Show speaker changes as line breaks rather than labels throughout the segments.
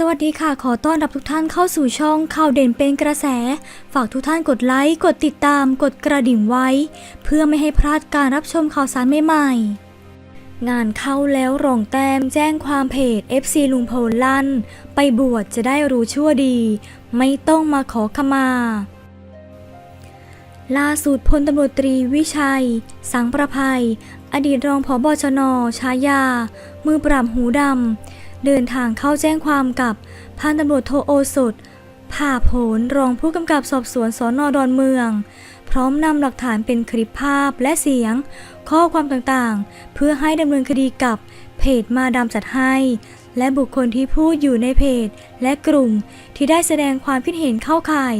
สวัสดีค่ะ ขอต้อนรับทุกท่านเข้าสู่ช่องข่าวเด่นเป็นกระแส ฝากทุกท่านกดไลค์ กดติดตาม กดกระดิ่งไว้ เพื่อไม่ให้พลาดการรับชมข่าวสารใหม่ๆ งานเข้าแล้วรองแต้มแจ้งความเพจ FC ลุงพลลั่น ไปบวชจะได้รู้ชั่วดี ไม่ต้องมาขอขมาล่าสุดพลตำรวจตรีวิชัย สังประภัย อดีตรองผบชน ชายา มือปราบหูดำ เดินทางเข้าแจ้งความกับพันตำรวจโทโอสถผ่าผลรองผู้กำกับสอบสวนสอนอดอนเมือง พร้อมนำหลักฐานเป็นคลิปภาพและเสียง ข้อความต่างๆ เพื่อให้ดำเนินคดีกับเพจมาดามจัดให้ และบุคคลที่พูดอยู่ในเพจ และกลุ่มที่ได้แสดงความคิดเห็นเข้าข่าย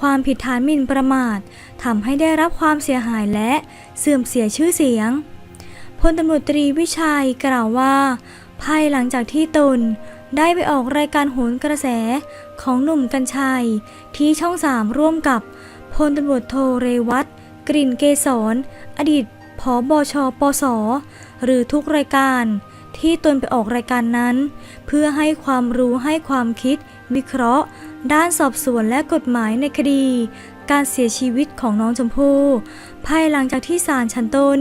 ความผิดฐานหมิ่นประมาททำให้ได้รับความเสียหายและเสื่อมเสียชื่อเสียงพลตำรวจตรีวิชัยกล่าวว่า ภายหลังจากที่ตนได้ไปออกรายการโหนกระแสของหนุ่มกัญชัย ที่ช่องสามร่วมกับพลตำรวจโทเรวัตกลิ่นเกษรอดีตผอบอชปสหรือทุกรายการที่ตนไปออกรายการนั้น เพื่อให้ความรู้ให้ความคิด วิเคราะห์ ด้านสอบสวนและกฎหมายในคดี การเสียชีวิตของน้องชมพู่ภายหลังจากที่ศาลชั้นต้น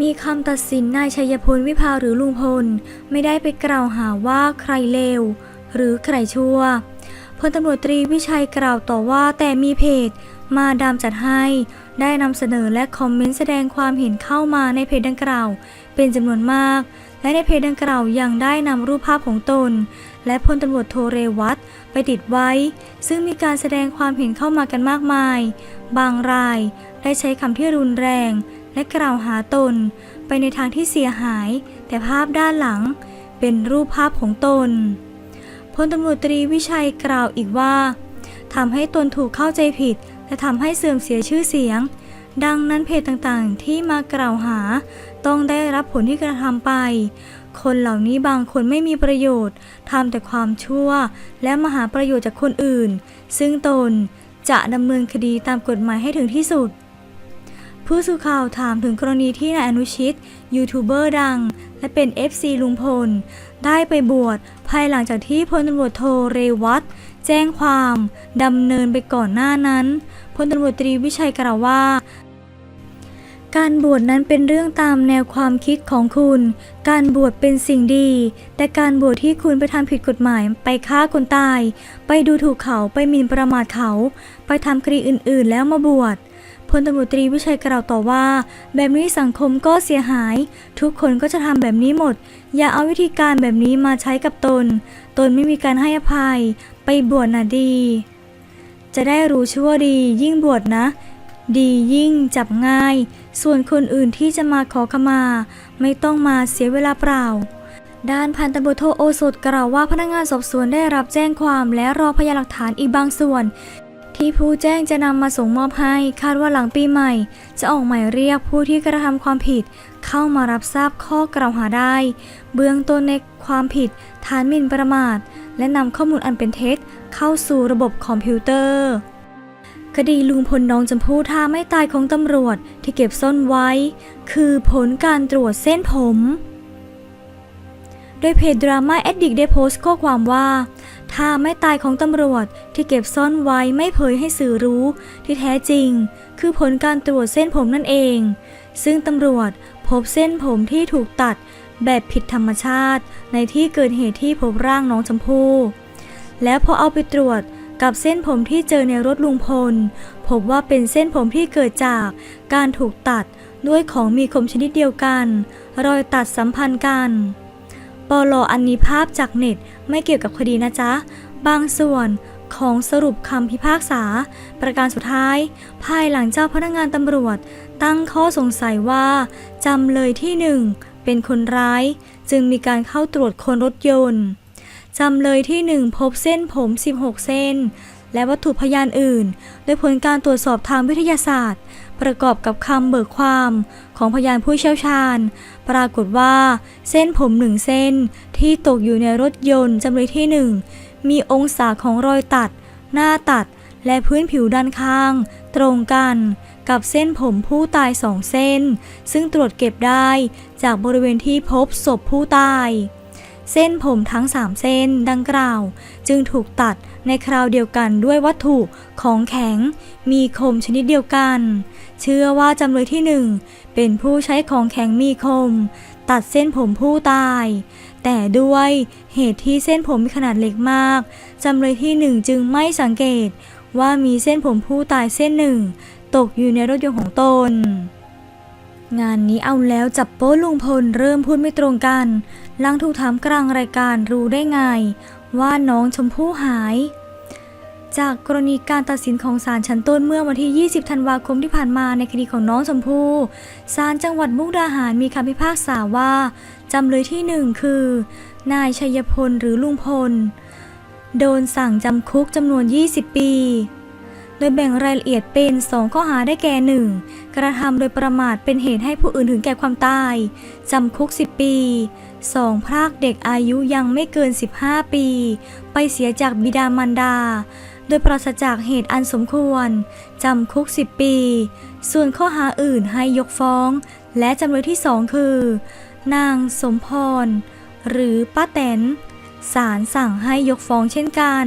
มีคำตัดสินนายชัยพลวิภาหรือลุงพล ไม่ได้ไปกล่าวหาว่าใครเลวหรือใครชั่วพลตำรวจตรีวิชัยกล่าวต่อว่าแต่มีเพจมาดามจัดให้ ได้นำเสนอและคอมเมนต์แสดงความเห็นเข้ามาในเพจดังกล่าว เป็นจำนวนมาก และในเพจดังกล่าวยังได้นำรูปภาพของตน และพลตำรวจโทเรวัตไปติดไว้ ซึ่งมีการแสดงความเห็นเข้ามากันมากมาย บางรายได้ใช้คำที่รุนแรง และกล่าวหาตนไปในทางที่เสียหาย แต่ภาพด้านหลังเป็นรูปภาพของตนพลตำรวจตรีวิชัยกล่าวอีกว่าทำให้ตนถูกเข้าใจผิด และทำให้เสื่อมเสียชื่อเสียง ดังนั้นเพจต่างๆ ที่มากล่าวหา ต้องได้รับผลที่กระทำไป คนเหล่านี้บางคนไม่มีประโยชน์ทำแต่ความชั่ว และมาหาประโยชน์จากคนอื่น ซึ่งตนจะดำเนินคดีตามกฎหมายให้ถึงที่สุด ผู้สื่อข่าวถามถึงกรณีที่นายอนุชิต ยูทูบเบอร์ดัง และเป็น FC ลุงพล ได้ไปบวชภายหลังจากที่พลตำรวจโทเรวัตแจ้งความดำเนินไปก่อนหน้านั้นพลตำรวจตรีวิชัยกล่าวว่า การบวชนั้นเป็นเรื่องตามแนวความคิดของคุณ การบวชเป็นสิ่งดี แต่การบวชที่คุณไปทำผิดกฎหมาย ไปฆ่าคนตาย ไปดูถูกเขา ไปหมิ่นประมาทเขา ไปทำคดีอื่น ๆ แล้วมาบวช พลตำรวจตรีวิชัยกล่าวต่อว่า แบบนี้สังคมก็เสียหาย ทุกคนก็จะทำแบบนี้หมด อย่าเอาวิธีการแบบนี้มาใช้กับตน ตนไม่มีการให้อภัย ไปบวชนะดี จะได้รู้ชั่วดี ยิ่งบวชนะ ดียิ่งจับง่าย ส่วนคนอื่นที่จะมาขอขมา ไม่ต้องมาเสียเวลาเปล่าด้านพันตำรวจโทโอสถกล่าวว่าพนักงานสอบสวนได้รับแจ้งความและรอพยานหลักฐานอีกบางส่วน ที่ผู้แจ้งจะนำมาส่งมอบให้คาดว่าหลังปีใหม่ จะออกหมายเรียกผู้ที่กระทำความผิด เข้ามารับทราบข้อกล่าวหาได้ เบื้องต้นในความผิดฐานหมิ่นประมาท และนำข้อมูลอันเป็นเท็จ เข้าสู่ระบบคอมพิวเตอร์ คดีลุงพลน้องจมพู่ท่าไม่ตายของตำรวจที่เก็บซ่อนไว้ คือผลการตรวจเส้นผม โดยเพจดราม่าแอดดิกได้โพสต์ข้อความว่า ท่าไม่ตายของตำรวจที่เก็บซ่อนไว้ไม่เผยให้สื่อรู้ ที่แท้จริง คือผลการตรวจเส้นผมนั่นเอง ซึ่งตำรวจพบเส้นผมที่ถูกตัดแบบผิดธรรมชาติ ในที่เกิดเหตุที่พบร่างน้องชมพู่แล้วพอเอาไปตรวจกับเส้นผมที่เจอในรถลุงพล พบว่าเป็นเส้นผมที่เกิดจากการถูกตัดด้วยของมีคมชนิดเดียวกัน รอยตัดสัมพันธ์กัน ปอลออันนี้ภาพจากเน็ตไม่เกี่ยวกับคดีนะจ๊ะ บางส่วนของสรุปคำพิพากษา ประการสุดท้าย ภายหลังเจ้าพนักงานตำรวจ ตั้งข้อสงสัยว่าจำเลยที่หนึ่งเป็นคนร้าย จึงมีการเข้าตรวจคนรถยนต์ จำเลยที่ 1 พบเส้นผม 16 เส้น และวัตถุพยานอื่น โดยผลการตรวจสอบทางวิทยาศาสตร์ ประกอบกับคำเบิกความของพยานผู้เชี่ยวชาญ ปรากฏว่า เส้นผมหนึ่งเส้นที่ตกอยู่ในรถยนต์จำเลยที่ 1 มีองศาของรอยตัด หน้าตัด และพื้นผิวด้านข้าง ตรงกันกับเส้นผมผู้ตายสองเส้น ซึ่งตรวจเก็บได้จากบริเวณที่พบศพผู้ตาย เส้นผมทั้งสามเส้นดังกล่าว จึงถูกตัดในคราวเดียวกันด้วยวัตถุของแข็ง มีคมชนิดเดียวกัน เชื่อว่าจำเลยที่หนึ่งเป็นผู้ใช้ของแข็งมีคม ตัดเส้นผมผู้ตาย แต่ด้วยเหตุที่เส้นผมมีขนาดเล็กมากจำเลยที่หนึ่งจึงไม่สังเกตว่ามีเส้นผมผู้ตายเส้นหนึ่ง ตกอยู่ในรถยนต์ของตน งานนี้เอาแล้วจับโป๊ลุงพลเริ่มพูดไม่ตรงกัน หลังถูกถามกลางรายการรู้ได้ไง ว่าน้องชมพู่หาย จากกรณีการตัดสินของศาลชั้นต้นเมื่อวันที่ 20 ธันวาคมที่ผ่านมาในคดีของน้องชมพู่ศาลจังหวัดมุกดาหารมีคำพิพากษาว่าจำเลยที่หนึ่งคือ นายชัยพลหรือลุงพล โดนสั่งจำคุกจำนวน 20 ปี โดยแบ่งรายละเอียดเป็น 2 ข้อหาได้แก่ 1. กระทำโดยประมาทเป็นเหตุให้ผู้อื่นถึงแก่ความตาย จำคุก 10 ปี 2. พรากเด็กอายุยังไม่เกิน 15 ปี ไปเสียจากบิดามารดา โดยปราศจากเหตุอันสมควร จำคุก 10 ปี ส่วนข้อหาอื่นให้ยกฟ้อง และจำเลยที่ 2 คือ นางสมพร หรือป้าแตนศาลสั่งให้ยกฟ้องเช่นกัน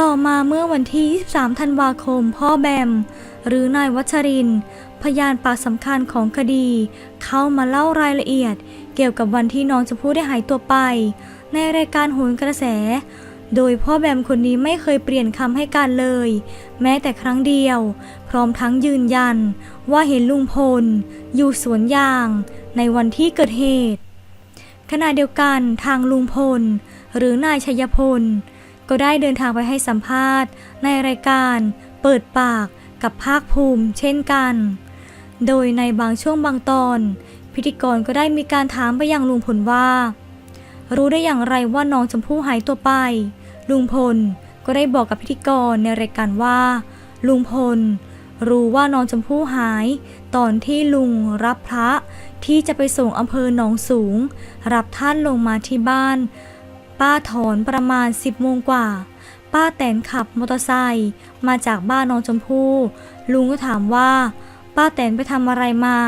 ต่อมาเมื่อวันที่ 23 ธันวาคม พ่อแบม หรือนายวัชริน พยานปากสำคัญของคดี เข้ามาเล่ารายละเอียด เกี่ยวกับวันที่น้องชมพู่ได้หายตัวไป ในรายการโหนกระแส โดยพ่อแบมคนนี้ไม่เคยเปลี่ยนคำให้การเลย แม้แต่ครั้งเดียว พร้อมทั้งยืนยัน ว่าเห็นลุงพล อยู่สวนยาง ในวันที่เกิดเหตุ ขณะเดียวกันทางลุงพล หรือนายชัยพล ก็ได้เดินทางไปให้สัมภาษณ์ ในรายการเปิดปากกับภาคภูมิเช่นกัน โดยในบางช่วงบางตอน พิธีกรก็ได้มีการถามไปยังลุงพลว่า รู้ได้อย่างไรว่าน้องชมพู่หายตัวไป ลุงพลก็ได้บอกกับพิธีกรในรายการว่า ลุงพล รู้ว่าน้องชมพู่หาย ตอนที่ลุงรับพระที่จะไปส่งอำเภอหนองสูง รับท่านลงมาที่บ้าน ป้าถอนประมาณ10โมงกว่า ป้าแตนขับมอเตอร์ไซค์มาจากบ้านน้องชมพู่ลุงก็ถามว่า ป้าแตนไปทำอะไรมา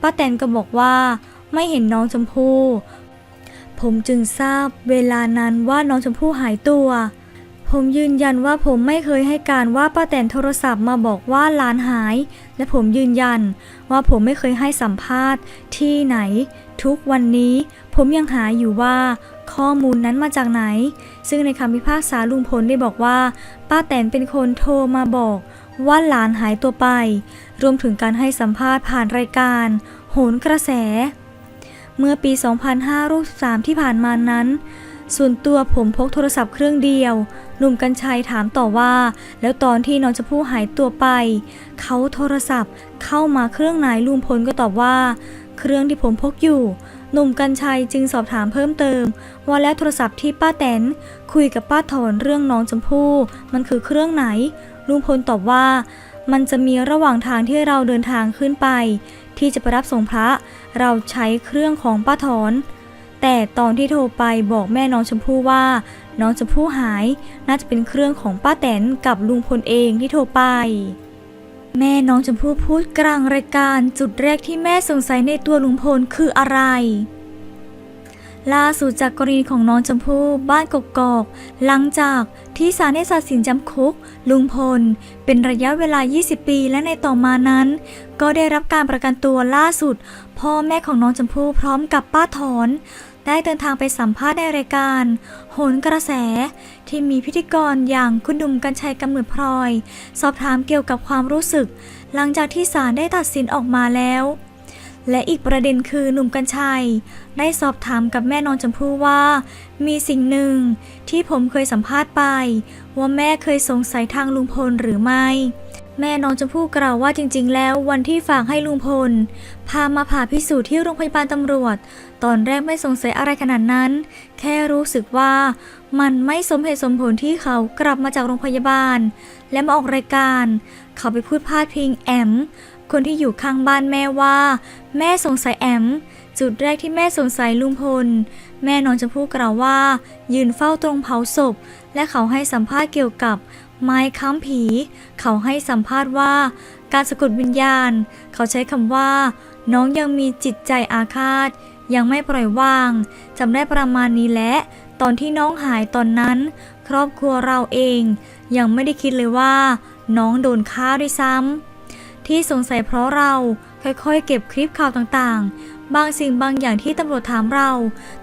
ป้าแตนก็บอกว่าไม่เห็นน้องชมพู่ผมจึงทราบเวลานั้นว่าน้องชมพู่หายตัว ผมยืนยันว่าผมไม่เคยให้การว่าป้าแตนโทรศัพท์มาบอกว่าหลานหาย และผมยืนยันว่าผมไม่เคยให้สัมภาษณ์ที่ไหน ทุกวันนี้ผมยังหาอยู่ว่า ข้อมูลนั้นมาจากไหน ซึ่งในคำพิพากษาลุงพลได้บอกว่า ป้าแตนเป็นคนโทรมาบอกว่าหลานหายตัวไป รวมถึงการให้สัมภาษณ์ผ่านรายการ โหนกระแส เมื่อปี 2563 ที่ผ่านมานั้น ส่วนตัวผมพกโทรศัพท์เครื่องเดียว หนุ่มกัญชัยถามต่อว่า แล้วตอนที่น้องชมพู่หายตัวไป เขาโทรศัพท์เข้ามาเครื่องไหนลุงพลก็ตอบว่า เครื่องที่ผมพกอยู่ หนุ่มกัญชัยจึงสอบถามเพิ่มเติม ว่าแล้วโทรศัพท์ที่ป้าแตน คุยกับป้าถอนเรื่องน้องชมพู่มันคือเครื่องไหน ลุงพลตอบว่า มันจะมีระหว่างทางที่เราเดินทางขึ้นไป ที่จะไปรับส่งพระ เราใช้เครื่องของป้าถอน แต่ตอนที่โทรไปบอกแม่น้องชมพู่ว่า น้องชมพู่หาย น่าจะเป็นเครื่องของป้าแตนกับลุงพลเองที่โทรไป แม่น้องชมพู่พูดกลางรายการจุดแรกที่แม่สงสัยในตัวลุงพลคืออะไร ล่าสุดจากกรณีของน้องชมพู่บ้านกกอกหลังจากที่ศาลได้ตัดสินจำคุก ลุงพล เป็นระยะเวลา 20 ปีและในต่อมานั้น ก็ได้รับการประกันตัวล่าสุด พ่อแม่ของน้องชมพู่พร้อมกับป้าถอน ได้เดินทางไปสัมภาษณ์ในรายการ โหนกระแส ที่มีพิธีกรอย่างคุณดุมกัญชัยกำเนิดพลอย สอบถามเกี่ยวกับความรู้สึก หลังจากที่ศาลได้ตัดสินออกมาแล้ว และอีกประเด็นคือหนุ่มกัญชัย ได้สอบถามกับแม่น้องชมพู่ว่า มีสิ่งหนึ่งที่ผมเคยสัมภาษณ์ไป ว่าแม่เคยสงสัยทางลุงพลหรือไม่ แม่น้องชมพู่กล่าวว่าจริงๆ แล้ววันที่ฝากให้ลุงพล พามาผ่าพิสูจน์ที่โรงพยาบาลตำรวจ ตอนแรกไม่สงสัยอะไรขนาดนั้น แค่รู้สึกว่ามันไม่สมเหตุสมผลที่เขากลับมาจากโรงพยาบาล และมาออกรายการ เขาไปพูดพาดพิงแอม คนที่อยู่ข้างบ้านแม่ว่า แม่สงสัยแอม จุดแรกที่แม่สงสัยลุงพล แม่น้องชมพู่กล่าวว่า ยืนเฝ้าตรงเผาศพ และเขาให้สัมภาษณ์เกี่ยวกับ ไม้ค้ำผี เขาให้สัมภาษณ์ว่า การสะกดวิญญาณ เขาใช้คำว่า น้องยังมีจิตใจอาฆาต ยังไม่ปล่อยวางจำได้ประมาณนี้แหละตอนที่น้องหายตอนนั้น ครอบครัวเราเอง ยังไม่ได้คิดเลยว่า น้องโดนฆ่าด้วยซ้ำที่สงสัยเพราะเราค่อยๆ เก็บคลิปข่าวต่างๆ บางสิ่งบางอย่างที่ตำรวจถามเรา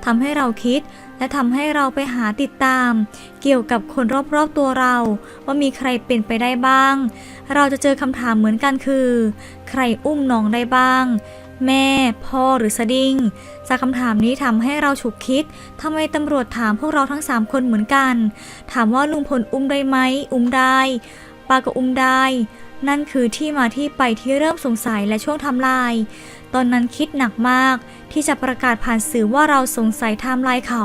ทำให้เราคิด และทำให้เราไปหาติดตาม เกี่ยวกับคนรอบๆตัวเรา ว่ามีใครเป็นไปได้บ้าง เราจะเจอคำถามเหมือนกันคือ ใครอุ้มน้องได้บ้าง แม่ พ่อหรือสดิ้งจากคำถามนี้ทำให้เราฉุกคิดทำไมตำรวจถามพวกเราทั้ง3คนเหมือนกัน ถามว่าลุงพลอุ้มได้ไหมอุ้มได้ป้าก็อุ้มได้นั่นคือที่มาที่ไปที่เริ่มสงสัยและช่วงทำลาย ตอนนั้นคิดหนักมาก ที่จะประกาศผ่านสื่อว่าเราสงสัยไทม์ไลน์เขา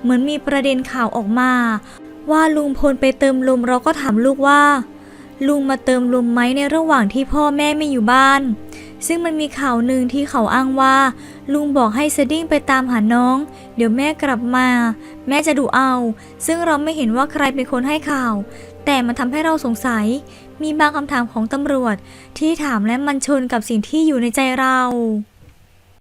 เหมือนมีประเด็นข่าวออกมา ว่าลุงพลไปเติมลมเราก็ถามลูกว่า ลุงมาเติมลมไหมในระหว่างที่พ่อแม่ไม่อยู่บ้าน ซึ่งมันมีข่าวหนึ่งที่เขาอ้างว่า ลุงบอกให้สดิ้งไปตามหาน้อง เดี๋ยวแม่กลับมา แม่จะดูเอา ซึ่งเราไม่เห็นว่าใครเป็นคนให้ข่าว แต่มันทำให้เราสงสัย มีบางคำถามของตำรวจที่ถามและมันชนกับสิ่งที่อยู่ในใจเรา